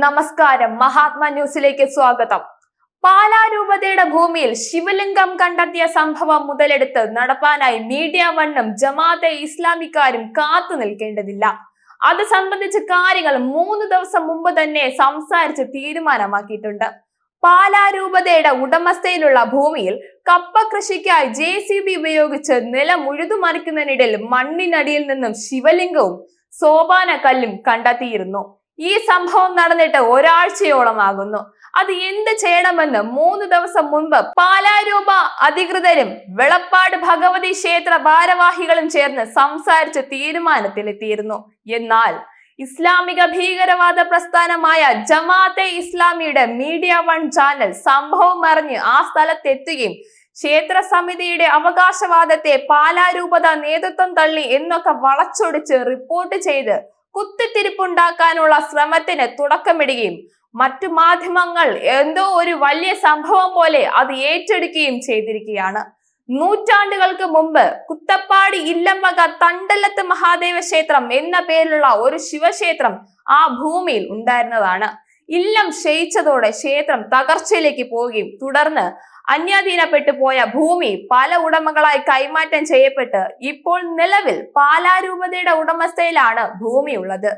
നമസ്കാരം. മഹാത്മാ ന്യൂസിലേക്ക് സ്വാഗതം. പാലാരൂപതയുടെ ഭൂമിയിൽ ശിവലിംഗം കണ്ടെത്തിയ സംഭവം മുതലെടുത്ത് നടപ്പാനായി മീഡിയ വണ്ണും ജമാഅത്തെ ഇസ്ലാമിക്കാരും കാത്തു നിൽക്കേണ്ടതില്ല. അത് സംബന്ധിച്ച കാര്യങ്ങൾ മൂന്ന് ദിവസം മുമ്പ് തന്നെ സംസാരിച്ച് തീരുമാനമാക്കിയിട്ടുണ്ട്. പാലാരൂപതയുടെ ഉടമസ്ഥയിലുള്ള ഭൂമിയിൽ കപ്പ കൃഷിക്കായി ജെ സി ബി ഉപയോഗിച്ച് നിലം ഉഴുതുമറിക്കുന്നതിനിടയിൽ മണ്ണിനടിയിൽ നിന്നും ശിവലിംഗവും സോപാന കല്ലും കണ്ടെത്തിയിരുന്നു. ഈ സംഭവം നടന്നിട്ട് ഒരാഴ്ചയോളമാകുന്നു അത് എന്ത് ചെയ്യണമെന്ന് മൂന്ന് ദിവസം മുൻപ് പാലാരൂപ അധികൃതരും വെളപ്പാട് ഭഗവതി ക്ഷേത്ര ഭാരവാഹികളും ചേർന്ന് സംസാരിച്ച് തീരുമാനത്തിലെത്തിയിരുന്നു. എന്നാൽ ഇസ്ലാമിക ഭീകരവാദ പ്രസ്ഥാനമായ ജമാഅത്തെ ഇസ്ലാമിയുടെ മീഡിയ വൺ ചാനൽ സംഭവം അറിഞ്ഞ് ആ സ്ഥലത്തെത്തുകയും ക്ഷേത്ര സമിതിയുടെ അവകാശവാദത്തെ പാലാരൂപത നേതൃത്വം തള്ളി എന്നൊക്കെ വളച്ചൊടിച്ച് റിപ്പോർട്ട് ചെയ്ത് കുത്തിത്തിരിപ്പുണ്ടാക്കാനുള്ള ശ്രമത്തിന് തുടക്കമിടുകയും മറ്റു മാധ്യമങ്ങൾ എന്തോ ഒരു വലിയ സംഭവം പോലെ അത് ഏറ്റെടുക്കുകയും ചെയ്തിരിക്കുകയാണ്. നൂറ്റാണ്ടുകൾക്ക് മുമ്പ് കുത്തപ്പാടി ഇല്ലമ്മക തണ്ടലത്ത് മഹാദേവ ക്ഷേത്രം എന്ന പേരിലുള്ള ഒരു ശിവക്ഷേത്രം ആ ഭൂമിയിൽ ഉണ്ടായിരുന്നതാണ്. ഇല്ലം ക്ഷയിച്ചതോടെ ക്ഷേത്രം തകർച്ചയിലേക്ക് പോവുകയും തുടർന്ന് അന്യാധീനപ്പെട്ടു പോയ ഭൂമി പല ഉടമകളായി കൈമാറ്റം ചെയ്യപ്പെട്ട് ഇപ്പോൾ നിലവിൽ പാലാരൂപതയുടെ ഉടമസ്ഥയിലാണ് ഭൂമിയുള്ളത്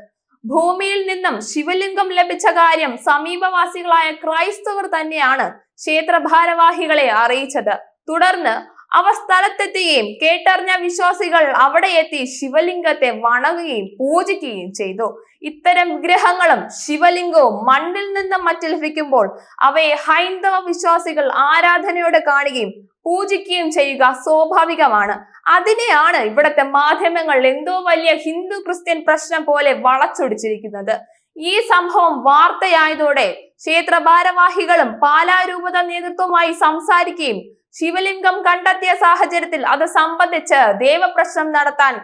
ഭൂമിയിൽ നിന്നും ശിവലിംഗം ലഭിച്ച കാര്യം സമീപവാസികളായ ക്രൈസ്തവർ തന്നെയാണ് ക്ഷേത്ര ഭാരവാഹികളെ അറിയിച്ചത്. തുടർന്ന് അവ സ്ഥലത്തെത്തുകയും കേട്ടറിഞ്ഞ വിശ്വാസികൾ അവിടെ എത്തി ശിവലിംഗത്തെ വണങ്ങുകയും പൂജിക്കുകയും ചെയ്തു. ഇത്തരം ഗ്രഹങ്ങളും ശിവലിംഗവും മണ്ണിൽ നിന്ന് മറ്റ് ലഭിക്കുമ്പോൾ അവയെ ഹൈന്ദവ വിശ്വാസികൾ ആരാധനയോടെ കാണുകയും പൂജിക്കുകയും ചെയ്യുക സ്വാഭാവികമാണ്. അതിനെയാണ് ഇവിടുത്തെ മാധ്യമങ്ങൾ എന്തോ വലിയ ഹിന്ദു ക്രിസ്ത്യൻ പ്രശ്നം പോലെ വളച്ചൊടിച്ചിരിക്കുന്നത്. ഈ സംഭവം വാർത്തയായതോടെ ക്ഷേത്ര ഭാരവാഹികളും പാലാരൂപത നേതൃത്വമായി സംസാരിക്കുകയും ശിവലിംഗം കണ്ടെത്തിയ സാഹചര്യത്തിൽ അത് സംബന്ധിച്ച് ദേവപ്രശ്നം നടത്താൻ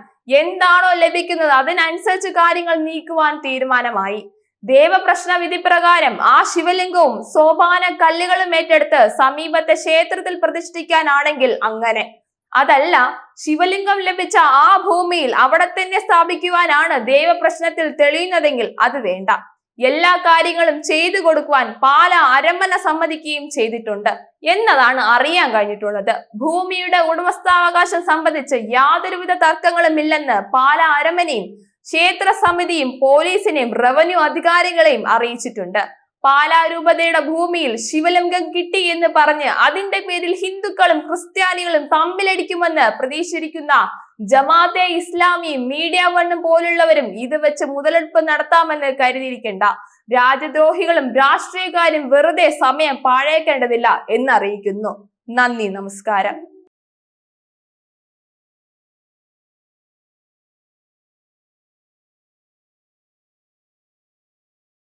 എന്താണോ ലഭിക്കുന്നത് അതിനനുസരിച്ച് കാര്യങ്ങൾ നീക്കുവാൻ തീരുമാനമായി. ദേവപ്രശ്ന വിധി പ്രകാരം ആ ശിവലിംഗവും സോപാന കല്ലുകളും ഏറ്റെടുത്ത് സമീപത്തെ ക്ഷേത്രത്തിൽ പ്രതിഷ്ഠിക്കാനാണെങ്കിൽ അങ്ങനെ. അതല്ല ശിവലിംഗം ലഭിച്ച ആ ഭൂമിയിൽ അവിടെ തന്നെ സ്ഥാപിക്കുവാനാണ് ദേവപ്രശ്നത്തിൽ തെളിയുന്നതെങ്കിൽ അത് വേണ്ട. എല്ലാ കാര്യങ്ങളും ചെയ്തു കൊടുക്കുവാൻ പാല അരമന സമ്മതിക്കുകയും ചെയ്തിട്ടുണ്ട് എന്നതാണ് അറിയാൻ കഴിഞ്ഞിട്ടുള്ളത്. ഭൂമിയുടെ ഉടമസ്ഥാവകാശം സംബന്ധിച്ച് യാതൊരുവിധ തർക്കങ്ങളും ഇല്ലെന്ന് പാല അരമനയും ക്ഷേത്ര സമിതിയും പോലീസിനെയും റവന്യൂ അധികാരികളെയും അറിയിച്ചിട്ടുണ്ട്. പാലാരൂപതയുടെ ഭൂമിയിൽ ശിവലിംഗം കിട്ടി എന്ന് പറഞ്ഞ് അതിന്റെ പേരിൽ ഹിന്ദുക്കളും ക്രിസ്ത്യാനികളും തമ്മിലടിക്കുമെന്ന് പ്രതീക്ഷിച്ചിരിക്കുന്ന ജമാഅത്തെ ഇസ്ലാമി മീഡിയ വണ്ണും പോലുള്ളവരും ഇത് വെച്ച് മുതലെടുപ്പ് നടത്താമെന്ന് കരുതിയിരിക്കേണ്ട. രാജ്യദ്രോഹികളും രാഷ്ട്രീയക്കാരും വെറുതെ സമയം പാഴേക്കേണ്ടതില്ല എന്നറിയിക്കുന്നു. നന്ദി നമസ്കാരം.